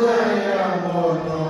দয়া মনো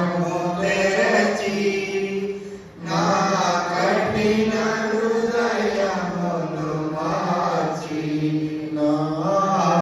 Father,